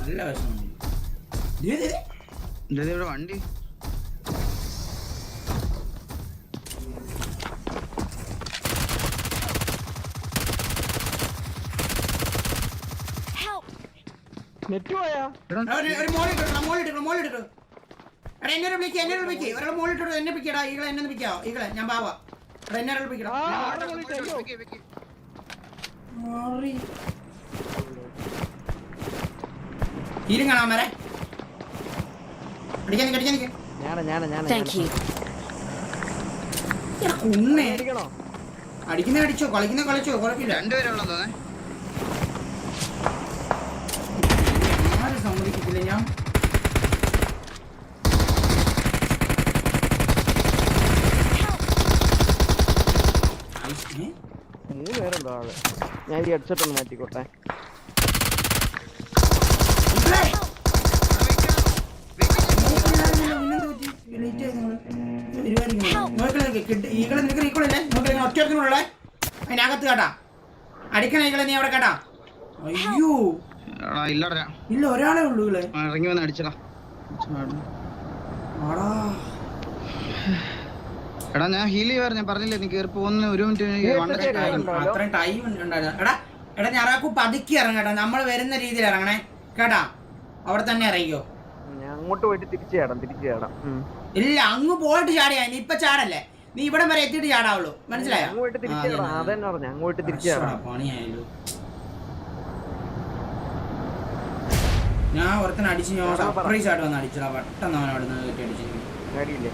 നല്ല വിഷമം. വണ്ടി! നെറ്റ് പോയാ? ഒരു- മോളിൽ ഇട്ടോ മോളിൽ ഇട്ടോ മോളിൽ ഇട്ടോ എടാ എന്നെ വിളിക്കുക എന്നെ വിളിക്കുക ഒരാൾ മോളിൽ ഇട്ടോ എന്നെ പിക്കടാ ഈകളെ എന്നെ പിക്കാവോ ഈകളെ ഞാൻ ബാവാ എന്നെ ഒരാൾ കാണാൻ വരെ. അടിക്കാൻ അടിക്കാൻ. എടാ, കുന്നേ അടിക്കുന്ന അടിച്ചോ കളിക്കുന്ന കളിച്ചോ കുഴപ്പമില്ല രണ്ടുപേരെ ഉള്ളതോ ആരും സമ്മതിക്കത്തില്ല ഞാൻ ഏ? മൂന്ന് പേരുണ്ടോ ആൾ? ഞാൻ ഈ ഹെഡ്സെറ്റ് ഒന്ന് മാറ്റിക്കോട്ടെ. നോക്ക്, കിഡ്- ഈകളെ നിനക്ക് recall ഇല്ലേ? നോക്ക് ഇങ്ങനെ അതിനകത്ത് കേട്ടാ. അടിക്കണ ഈകളെ നീ അവിടെ കേട്ടാ. അയ്യോ. എടാ ഇല്ലടാ. ഇല്ല ഒരാളെ ഉള്ളൂ ഈകളെ ഇറങ്ങി വന്ന് അടിച്ചടാ. എടാ ഞാൻ ഹീൽ ചെയ്യുവായിരുന്നു. ഞാൻ പറഞ്ഞില്ലേ നീ കയറി പോകുന്ന ഒരു മിനിറ്റ് ഒറ്റ അത്രയും ടൈം ഉണ്ടായിരുന്നു. എടാ എടാ ഞാറാക്കു പതുക്കി ഇറങ്ങട്ടാ നമ്മൾ വരുന്ന രീതിയിൽ ഇറങ്ങണേ. കേട്ടാ? അവിടെ തന്നെ ഇറങ്ങിയോ ഞാൻ അങ്ങോട്ട് പോയിട്ട് തിരിച്ചു ചാടാം തിരിച്ചു ചാടാം. ഇല്ല അങ്ങ് പോയിട്ട് ചാടിയാ ഇനി ഇപ്പൊ ചാടല്ലേ? നീ ഇവിടെ വരെ എത്തിയിട്ട് ചാടാവുള്ളൂ. മനസ്സിലായോ? അങ്ങോട്ട് തിരിച്ചു. അതന്നെ പറഞ്ഞു. അങ്ങോട്ട് തിരിച്ചു ഞാൻ ഒരുത്തനെ അടിച്ച് ഞാൻ. സർപ്രൈസ് ആയിട്ട് വന്ന് അടിച്ചടാ. പെട്ടെന്ന് അവൻ അവിടെ നിന്ന് കയറ്റി അടിച്ചു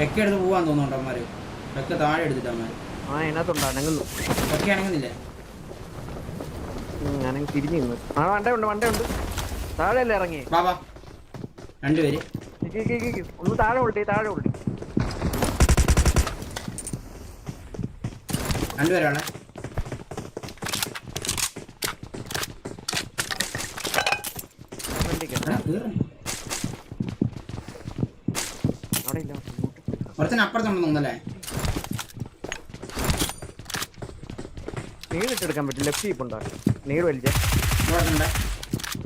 വെക്ക എടുത്ത് പോവാൻ തോന്നുന്നുണ്ടോ അവന്മാര്? വെക്ക താഴെ എടുത്തിട്ട് അവന്മാര്. വെക്ക തിരിഞ്ഞു താഴെ അല്ലേ ഇറങ്ങി? ബാബാ രണ്ടുപേര്. ഒന്ന് താഴെ ഉള്ളി താഴെ ഉള്ളി. രണ്ടുപേരാണ്. ഒരുത്തൻ അപ്പുറത്തുണ്ടെന്ന് പറ്റും ലെഫ്റ്റ് ഉണ്ടോ? വലിച്ച.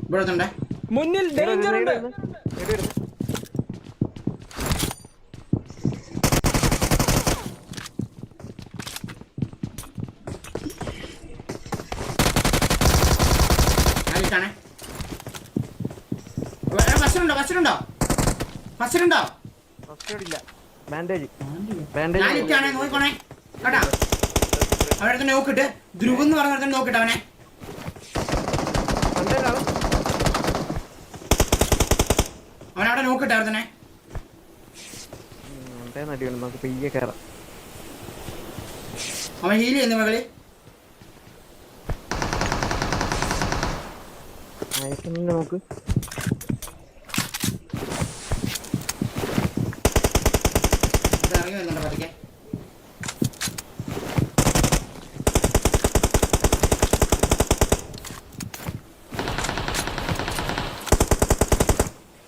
ഇവിടെ ഇവിടെ മുന്നിൽ ഡേഞ്ചർ ഉണ്ട്. നോക്കണേ കേട്ടാ? അവിടെ തന്നെ നോക്കിട്ട്. ധ്രുവ് എന്ന് പറഞ്ഞ നോക്കിട്ട് അവനെ. അവനവിടെ നോക്കിട്ട് അവിടെ തന്നെ അവൻ ഹീൽ ചെയ്യുന്നു മകളി. അയക്കുന്നുണ്ട് നമുക്ക്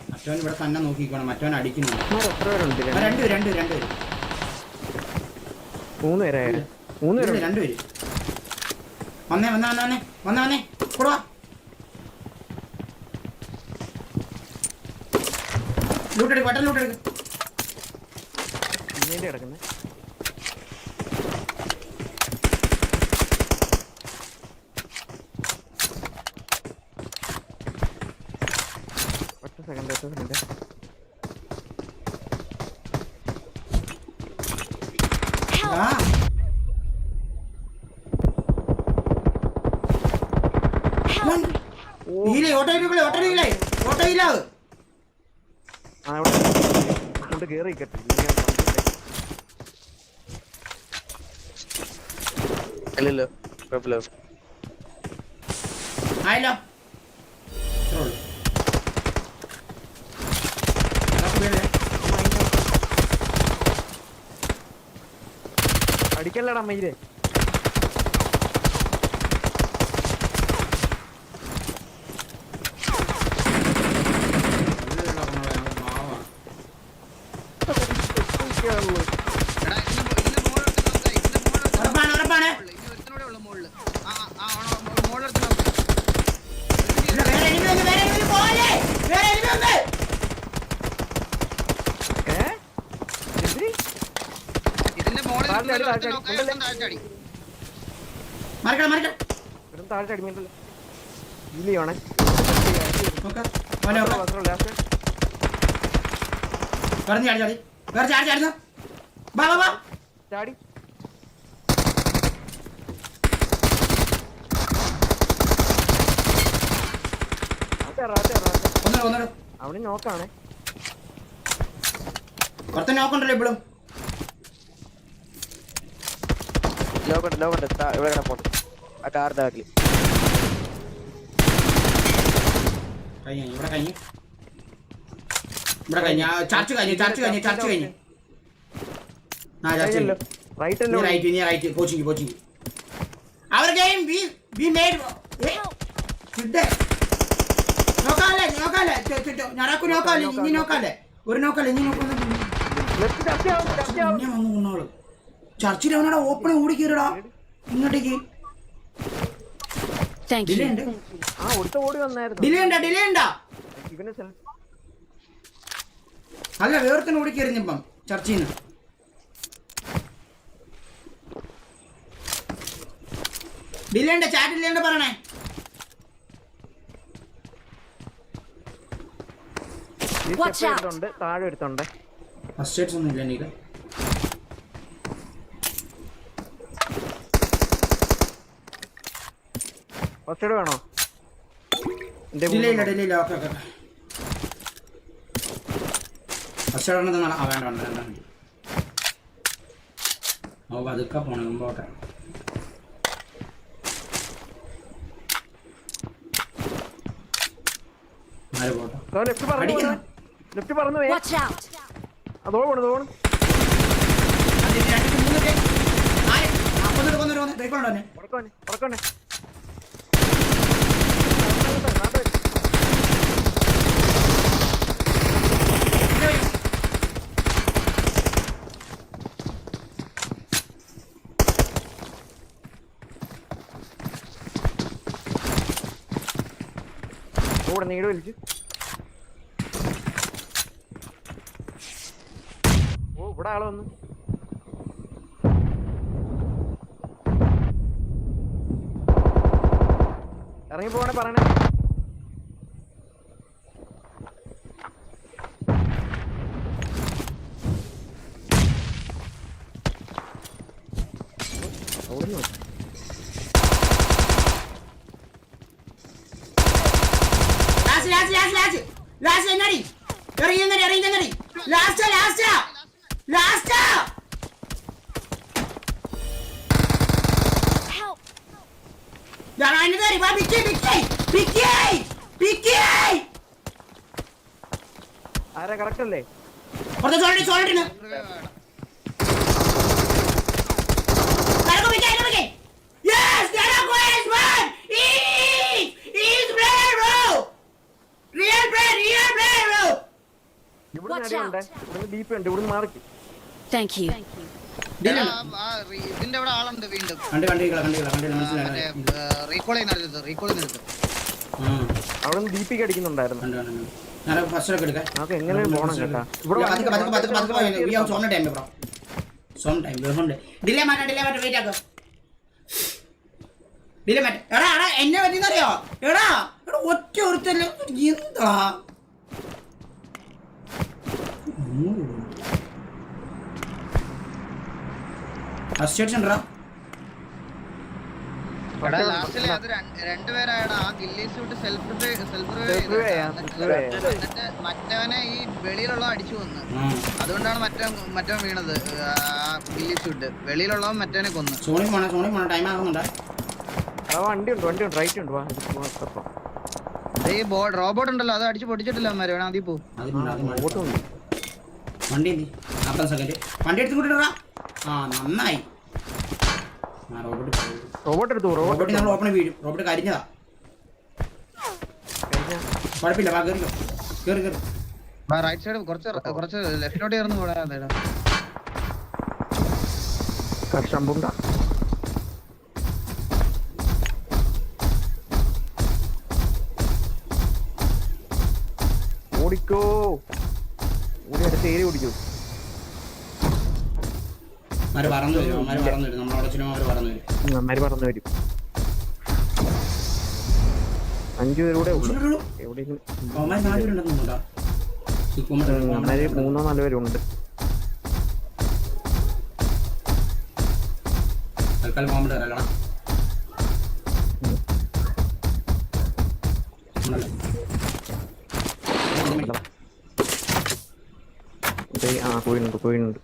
മറ്റവൻ ഇവിടെ തന്നെ നോക്കിക്കോണം. മറ്റവൻ ആ, രണ്ടുപേര് രണ്ടുപേര് രണ്ടുപേര് മൂന്ന് പേരായ മൂന്ന് രണ്ടുപേര് പേരുണ്ട് രണ്ടുപേര് വന്നേ വന്നേ വന്നേ വന്നേ വന്നേ. വന്നേ കൊടുവാ ലൂട്ടെടുക്ക് പെട്ടെന്ന് ലൂട്ട് എടുക്ക്. കിടക്കുന്നത് ഒറ്റ സെക്കൻഡ് ഒറ്റ സെക്കൻഡ് ആ. ഹീലേ ഓട്ടോ ഹീലേ ഓട്ടോ ഹീലേ ഓട്ടോ ഹീലാവ് ആ ഇവിടെ കയറി നിൽക്കട്ടെ അല്ലല്ലോ കുഴപ്പമില്ല. ആയല്ലോ. അടിക്കല്ലടാ മയിലേ നല്ല പറഞ്ഞോളാം, ഞാൻ പാവാ. എടാ ഇതിന്റെ ഇതിന്റെ മോളിലോട്ട് നോക്കാം ഇതിന്റെ മോളിലോട്ട് ഉറപ്പാണ് ഉറപ്പാണ് ഇനി ഒരുത്തനൂടെ ഉള്ള മോളിൽ ആ ആ, ആ മോളിലോട്ട് നോക്കാം ഇല്ല, വേറെ താഴെ ചാടി താഴെ ചാടി മറിക്കണം മറിക്കണം. ഇവിടുന്ന് താഴെ ചാടി ഇല്ലയോണേ ചാടി വേറെ ചാടി ചാടി വാ ചാടി. അവന് നോക്കാണേ പുറത്തെ നോക്കണ്ടല്ലോ ഇപ്പോഴും ലോക്കുണ്ട് ലോക്കുണ്ട് ഇവിടെ കിടപ്പുണ്ട് ആ കാറിന്റെ ബാക്കിൽ കഴിഞ്ഞു ഇവിടെ കഴിഞ്ഞു. ഇവിടെ കഴിഞ്ഞു. ചർച്ച് കഴിഞ്ഞു ചർച്ച് കഴിഞ്ഞു ചർച്ച് കഴിഞ്ഞു. ആ ചർച്ച് റൈറ്റ് റൈറ്റ് നീ റൈറ്റ് കോച്ചിങ് കോച്ചിങ് അവർ ഗെയിം വി വി മേഡ് നോക്കാല്ലേ നോക്കാല്ലേ? ഞാനാക്കു നോക്കാല്ലേ? ഇനി നോക്കാല്ലേ? ഒരു നോക്കാല്ലേ ഇനി നോക്കുന്നു വന്നു കൊന്നോൾ ചർച്ചിൽ അവനോട് ഓപ്പൺ ഓടി കയറിടാ ഇങ്ങോട്ടേക്ക്. ഡിലേ. ഉണ്ട്. ആ ഒരുത്ത ഓടി വന്നായിരുന്നു. ഡിലേ ഉണ്ടാ? ഡിലേ ഉണ്ടാ? സെൽഫ് അല്ല വേർത്തിന് ഓടി കയറിഞ്ഞപ്പം ചർച്ചിൽ നിന്ന് ഡിലേ ഉണ്ട്? ചാറ്റ് ഡിലേ ഉണ്ട് പറയണേ? ഫസ്റ്റ് എയ്ഡ്സ് ഒന്നും ഇല്ല എനിക്ക്. ഫസ്റ്റ് എയ്ഡ് വേണോ എന്റെ ഡിലേ ഇല്ല ഡിലേ ഇല്ല ഓക്കെ ഓക്കെ ഫസ്റ്റ് എയ്ഡ് ഉണ്ടെന്ന് ആ വേണ്ട വേണ്ട വേണ്ട വേണ്ട. ഓ പതുക്കെ പോണേ മുമ്പോട്ടെ ആര് പോട്ടെ ലെഫ്റ്റ് പറഞ്ഞു ലെഫ്റ്റ് പറഞ്ഞു പോയി Watch out. അതോ പോണു തോണു രണ്ട് മൂന്ന്. ആര്? ആ, കൊന്നിട്ട് കൊന്നിട്ട് കൊന്നിട്ട് ഇരിക്കണുണ്ടോ എന്നെ? ഉറക്കോനെ കൂടെ നീട് വലിച്ചു ഓ ഇവിടെ ആൾ വന്നു. ഇറങ്ങി പോകണേ പറയണേ. അതിന് കയറി വാ പിക്കി പിക്കി പിക്കി പിക്കി ആരാ കറക്റ്റ് അല്ലേ? കുറച്ച് സോൾട്ടി സോൾഡിന് കറങ്ങു പിക്കി അതിന് yes there are boys man eat eat bread real Watch അടിയുണ്ട് out. ഇവിടുന്ന് ഡീപ്പ് ഉണ്ട്. ഇവിടുന്ന് മാർക്ക് Thank you. എടാ, ആ റീ- ഇതിന്റെ അവിടെ ആളുണ്ട് വീണ്ടും. റീകോൾ ചെയ്യുന്ന റീകോൾ ചെയ്യുന്നത് അവിടുന്ന് ഡീപ്പിക്ക് അടിക്കുന്നുണ്ടായിരുന്നു. കണ്ടു കണ്ടു ഞാൻ ഫസ്റ്റ് ഒക്കെ എടുക്കാം. നമുക്ക് എങ്ങനെ പോണം കേട്ടാ ഇവിടെ ഡിലേ മാറ്റ എടാ എടാ എന്നെ പറ്റിയെന്നറിയോ? എടാ എടാ ഒറ്റ ഒരുത്തല്ലേ എന്താ ഫസ്റ്റ് എയ്ഡ്സ് ഉണ്ടോ എടാ ലാസ്റ്റിൽ അത് രണ്ട്- രണ്ടുപേരായടാ ആ ghillie suit self self Self revive ചെയ്യാം, self revive ചെയ്യാം. എന്നിട്ട് മറ്റവനെ ഈ വെളിയിലുള്ള അടിച്ചു വന്ന് അതുകൊണ്ടാണ് മറ്റേ മറ്റവൻ വീണത് ആ ഗില്ലി സൂട്ട് വെളിയിലുള്ളവൻ മറ്റവനെ കൊന്ന്. സോണി പോണ സോണി പോണ. ടൈം ആകുന്നുണ്ടോ വണ്ടി ഉണ്ട് വണ്ടി ഉണ്ട്. റൈറ്റ് ഉണ്ട് വാ. ഈ റോബോട്ട് ഉണ്ടല്ലോ. അത് അടിച്ച് പൊട്ടിച്ചിട്ടില്ല അവന്മാര്. വേണം അതിൽ പോ. അതിനുണ്ട് ആ, ഉണ്ട്. വണ്ടി വണ്ടി എടുത്ത് കൊണ്ടിടാ ആ നന്നായി. ആ റോബോട്ട് റോബോട്ട് എടുത്തു റോബോട്ട് നമ്മൾ ഓപ്പൺ വീഴും. റോബോട്ട് കരിഞ്ഞതാ. കുഴപ്പമില്ല വാ കയറിക്കോ കയറി കയറി റൈറ്റ് സൈഡ് കുറച്ച് കുറച്ച് ലെഫ്റ്റിലോട്ട് ചേർന്ന് പോടാ അതേടാ അവന്മാര് പറന്നു വരും. നമ്മളവിടെ ചെല്ലുമ്പോൾ അവർ പറന്നു വരും. അമ്മമാര് പറഞ്ഞു വരും. അഞ്ചു പേരൂടെ ഉള്ളു. എവിടെയെങ്കിലും അവന്മാര് നാലുപേരുണ്ടെന്ന് തോന്നുന്നുണ്ടാ അമ്മമാര് മൂന്നോ നാലോ പേരുണ്ട്. തൽക്കാലം ബോംബ് ആ കോയിനുണ്ട്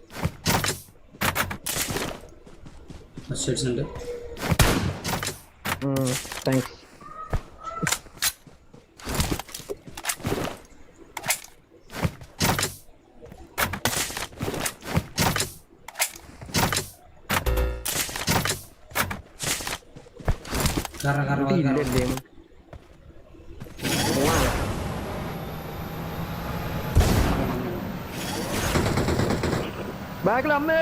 കോയിനുണ്ട് ഉണ്ട് താങ്ക്സ് കറ കറ കറ. ബാക്കിൽ അമ്മേ!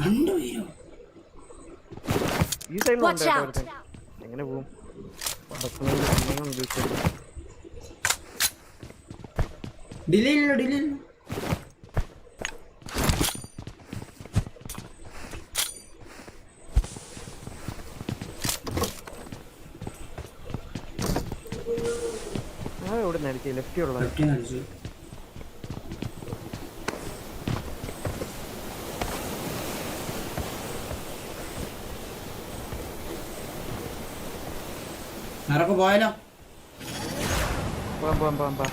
രണ്ടുപേരോ? ഈ Watch എങ്ങനെ പോകും ഡിലേ ഇല്ല ഡിലേ ഇല്ല ആ എവിടെ നടിച്ചേ ലെഫ്റ്റ് ഉള്ള നിറക്ക് പോയാലോ? പോവാം പോവാം പോവാം പോവാം.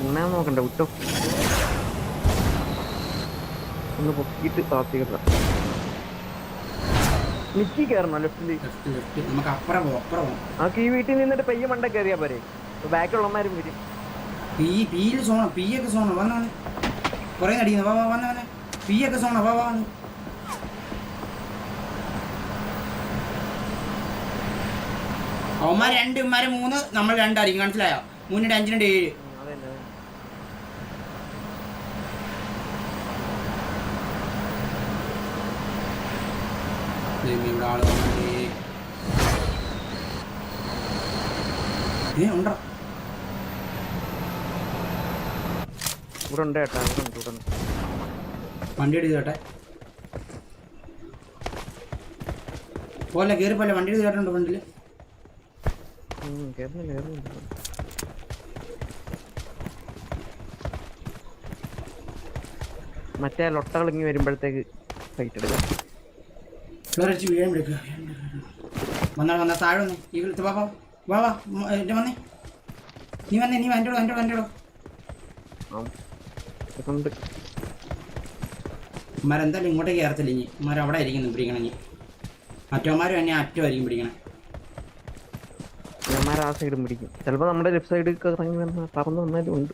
തിന്നാൻ നോക്കണ്ട വിട്ടോ. ഒന്ന് പൊക്കിയിട്ട് താത്തിക്കട്ട നിക്കി കയറണം ലെഫ്റ്റിൽ ലെഫ്റ്റ് ലെഫ്റ്റ് നമുക്ക് അപ്പുറം പോവാം അപ്പുറം പോവാം. നമുക്ക് ഈ വീട്ടിൽ നിന്നിട്ട് പെയ്യ മണ്ട കയറിയാ പോരെ. ബാക്കിയുള്ളമാരും വരും. പി പിയിൽ സോണ പി ഒക്കെ സോണ. വന്ന വന്ന് കുറേ നടിക്കുന്നു. വാ വാ വന്ന വന്നെ പി ഒക്കെ സോണ. വാ വാ വന്ന്. അവന്മാർ രണ്ട് ഇവന്മാര് മൂന്ന് നമ്മൾ രണ്ടായിരിക്കും. മനസ്സിലായോ? മൂന്നിട്ട് അഞ്ചിനുണ്ട് ഏഴ്. ഇവിടെ ആൾ. ഏ ഉണ്ടോ? ഇവിടെ ഉണ്ട് ചേട്ടാ ഇവിടെ ഉണ്ട് ഇവിടെ വണ്ടി എടുത്ത് കേട്ടെ. പോലെ കയറി പോലെ വണ്ടി എടുത്ത് കേട്ടുണ്ട് ഫ്രണ്ടിൽ? കേറുന്നില്ല കേറുന്നില്ല മറ്റേ ലൊട്ടകൾ ഇങ്ങി വരുമ്പോഴത്തേക്ക് ഫൈറ്റ് എടുക്കാം. വീഴാൻ വിളിക്കുക വന്നാ വന്നാ താഴെ വന്നേ. ഈ വാ വാ വാ വാ എന്റെ വന്നേ. നീ വന്നേ നീ എന്റെ എന്റെ എന്റെ ആ. ഇതുണ്ട്. ഉമ്മാരെന്തായാലും ഇങ്ങോട്ടേക്ക് കയറത്തില്ല ഇനി. മരം അവിടെ ആയിരിക്കും പിടിക്കണമെങ്കിൽ മറ്റവന്മാരും എന്നെ അറ്റമായിരിക്കും പിടിക്കണം. ഞന്മാർ ആ സൈഡും പിടിക്കും. ചിലപ്പോൾ നമ്മുടെ ലെഫ്റ്റ് സൈഡ് ഇറങ്ങി വന്ന പറന്ന് വന്നാലും ഉണ്ട്.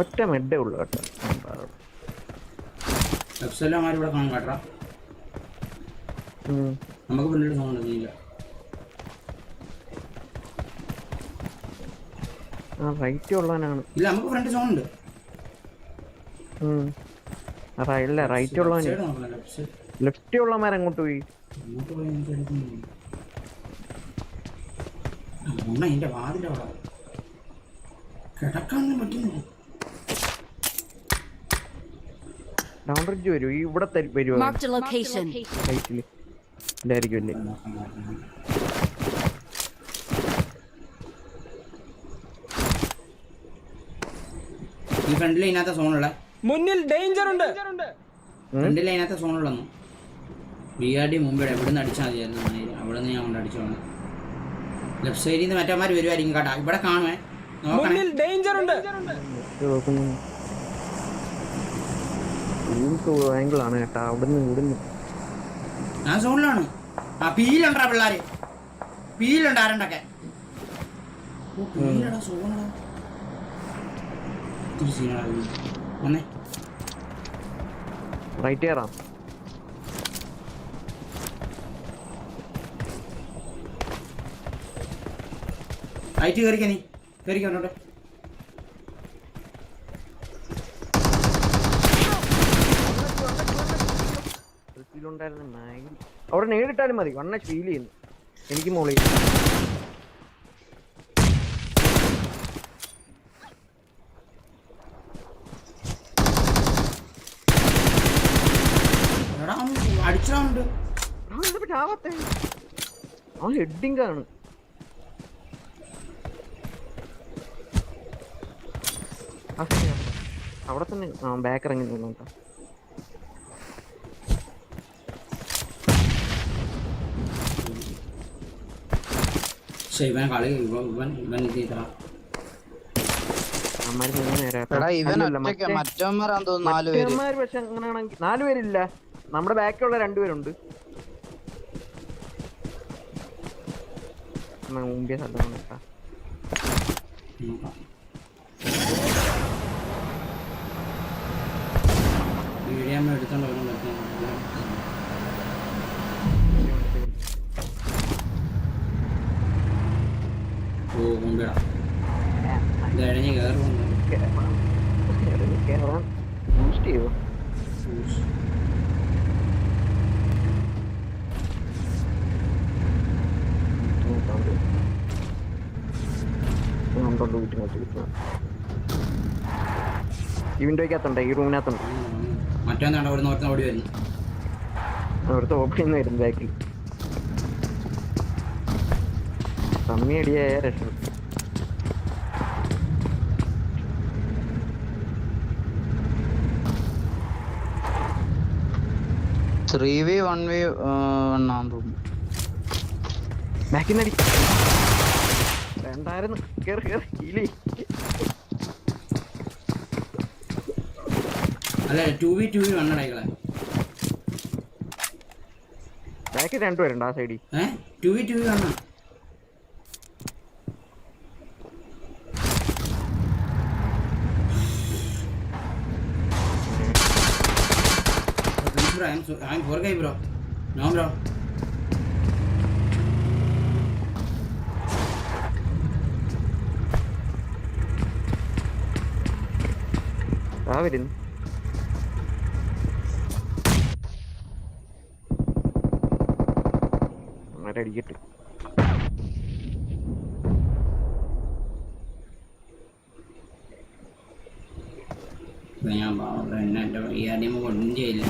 ഒറ്റ മെഡേ ഉള്ളു കേട്ടോ. നമുക്ക് പിന്നീട് സൗണ്ട് ഇല്ല ആ റൈറ്റ് ഉള്ളവനാണ്. ഇല്ല നമുക്ക് ഫ്രണ്ട് സോൺ ഉണ്ട്. ഇല്ല റൈറ്റ് ഉള്ളവന്. ലെഫ്റ്റ് സൈഡ് ഉള്ളവന്മാർ അങ്ങോട്ട് പോയി. എന്റെ വാതിന്റെ അവിടെ. കിടക്കാനൊന്നും പറ്റുന്നില്ല. ഡൗൺ ബ്രിഡ്ജ് വരൂ ഈ ഇവിടെ വരുമോ location. ഇല്ലായിരിക്കും അല്ലേ ഫ്രണ്ടിൽ ഇതിനകത്ത് സോണുള്ള. മുന്നിൽ ഡേഞ്ചർ ഉണ്ട്. ഫ്രണ്ടിൽ അതിനകത്ത് സോണുള്ളന്നു. ബി ആർ ഡി മുമ്പ് എവിടെ നിന്ന് അടിച്ചാൽ മതിയായിരുന്നു അവിടെ നിന്ന് ഞാൻ കൊണ്ട് അടിച്ചോളാം ലെഫ്റ്റ് സൈഡിൽ നിന്ന് മറ്റന്മാർ വരുമായിരിക്കും കേട്ടാ. ഇവിടെ കാണുവേ. മുന്നിൽ ഡേഞ്ചർ ഉണ്ട്. ആംഗിൾ ആണ് കേട്ടാ. അവിടുന്ന് ഇവിടുന്ന്. ഞാൻ സോണിലാണ്. ആ പീലുണ്ടാ പിള്ളാര്. പീലുണ്ട് ആരണ്ടൊക്കെ. സോണടാ എന്തൊരു സീനാണ് വന്നേ റൈറ്റ് കയറാം റൈറ്റ് കയറിക്ക നീ കയറിക്ക അവനോട്ടെ അവിടെ നേരിട്ടാലും മതി. വണ്ണ ഫീൽ ചെയ്യുന്നു. എനിക്ക് മുകളിൽ ആ ഹെഡിങ് ആണ്. അവിടെ. തന്നെ ആ ബാക്ക് ഇറങ്ങി നിന്നോട്ടോ പക്ഷെ ഇവൻ കളി ഇവൻ ഇവൻ ഇവൻ ഇത് ഇവൻ മറ്റേ- മറ്റേമാര് പക്ഷെ അങ്ങനെയാണെങ്കിൽ നാല് പേരില്ല. നമ്മുടെ ബാക്കിലുള്ള രണ്ടുപേരുണ്ട്. മുമ്പേ സ്ഥലമാണ് കേട്ടാ നോക്കാം. വീഡിയോ നമ്മൾ എടുത്തോണ്ട് ഈ വിൻഡോയ്ക്കകത്തുണ്ട് ഈ റൂമിനകത്തുണ്ട് അവിടെ ഓടി വരുന്നു അവിടുത്തെ ഓപ്പണിന്ന് വരും ബാക്കിൽ. കമ്മി അടിയായ രക്ഷപ്പെട്ടു ത്രീ വി വൺ വി വണ്ണാന്ന് തോന്നുന്നു. ബാക്കിൽ നിന്ന് അടി. വേണ്ടായിരുന്നു. കേറി കേറി. ഇല്ലേ അല്ല ടു വി ടു വി വണ്ണടൈകളെ ബാക്കിൽ രണ്ടുപേരുണ്ട് ആ സൈഡിൽ ഏ ടു വി ടു വി വണ്ണ Bro, I'm so I'm poor guy, bro. No, bro. ആ വരുന്നു അങ്ങനെ അടിക്കട്ടെ ഞാൻ പാവം. എന്നെ ഈ അടിയുമ്പോ ഒന്നും ചെയ്യില്ല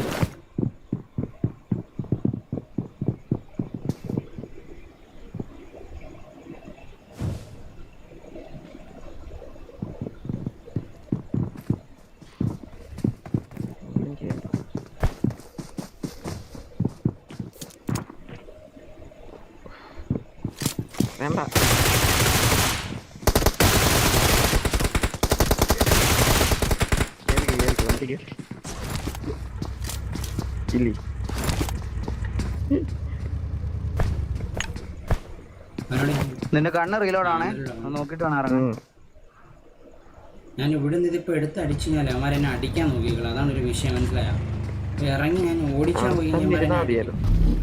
ഒന്നും ചെയ്യണ്ട. ഇല്ലേ അവനോട് നിന്റെ കണ്ണ് റീലോഡ് ആണേ. നോക്കിട്ട് വേണം ഇറങ്ങാൻ. ഞാൻ ഇവിടെ നിന്ന് ഇതിപ്പോ എടുത്ത് അടിച്ചു ഞാൻ അവന്മാർ എന്നെ അടിക്കാൻ നോക്കിക്കളെ അതാണ് ഒരു വിഷയം മനസ്സിലായോ? ഇറങ്ങി ഞാൻ ഓടിച്ചാൽ പോയി കഴിഞ്ഞാൽ തന്നെ ഇരുന്നാ അവന്മാരെന്നെ മതിയല്ലോ അടിക്കും.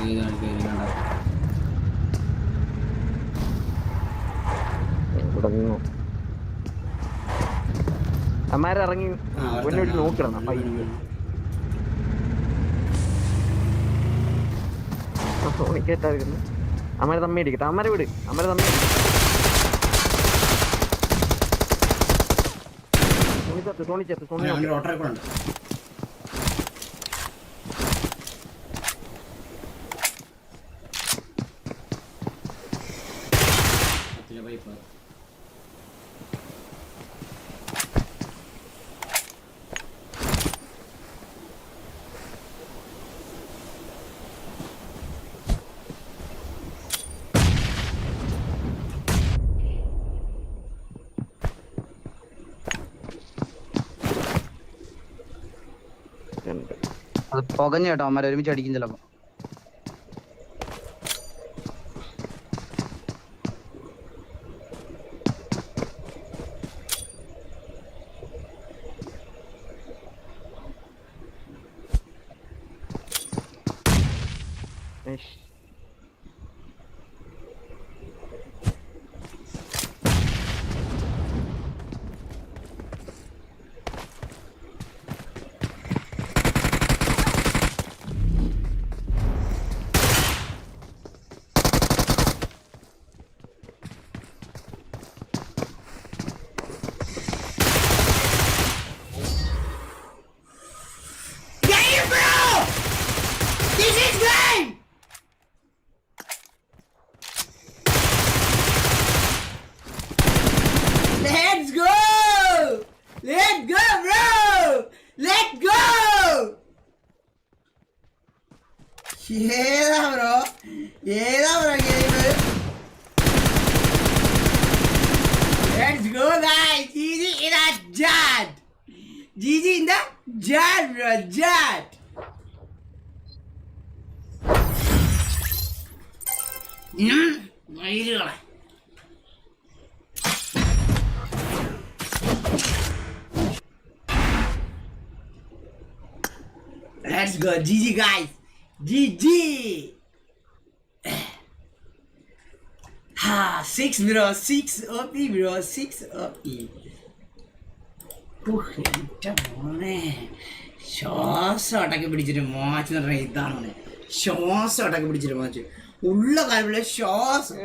ഇത് കളിക്കുക, ഇത് കണ്ടോ. ഇവിടെ നിന്നു അമ്മാരിറങ്ങി മുന്നോട്ട്. നോക്കണം അപ്പൊ സോണിക്കേറ്റായിരുന്നു അമ്മരെ തമ്മി അടിക്കട്ടെ അമ്മരെ വിട്. അമ്മരെ തമ്മി സോണി ചത്ത് സോണി ചത്ത് സോണി അവൻ നോക്ക്. അവന്റെ ഓട്ടോയിൽ കൂടെ ഉണ്ട് പത്തിലെ പൈപ്പ്. രണ്ട്. അത് പുകഞ്ഞ കേട്ടോ അമ്മ ഒരുമിച്ച് അടിക്കും ചിലപ്പോ. Is in the jar, jar. இருக்கலாம் Let's go. GG, guys. GG. ah, 6 bro. 6 OP, bro. 6 OP. ഉഹ്, എന്റെ മോനെ. ശ്വാസം അടക്കി പിടിച്ചിട്ട് മോച്ച് എന്ന് പറഞ്ഞാൽ ഇതാണ് മോനെ. ശ്വാസം അടക്കി പിടിച്ചിട്ട് മോച്ച്. ഉള്ള കാര്യമില്ല ശ്വാസം.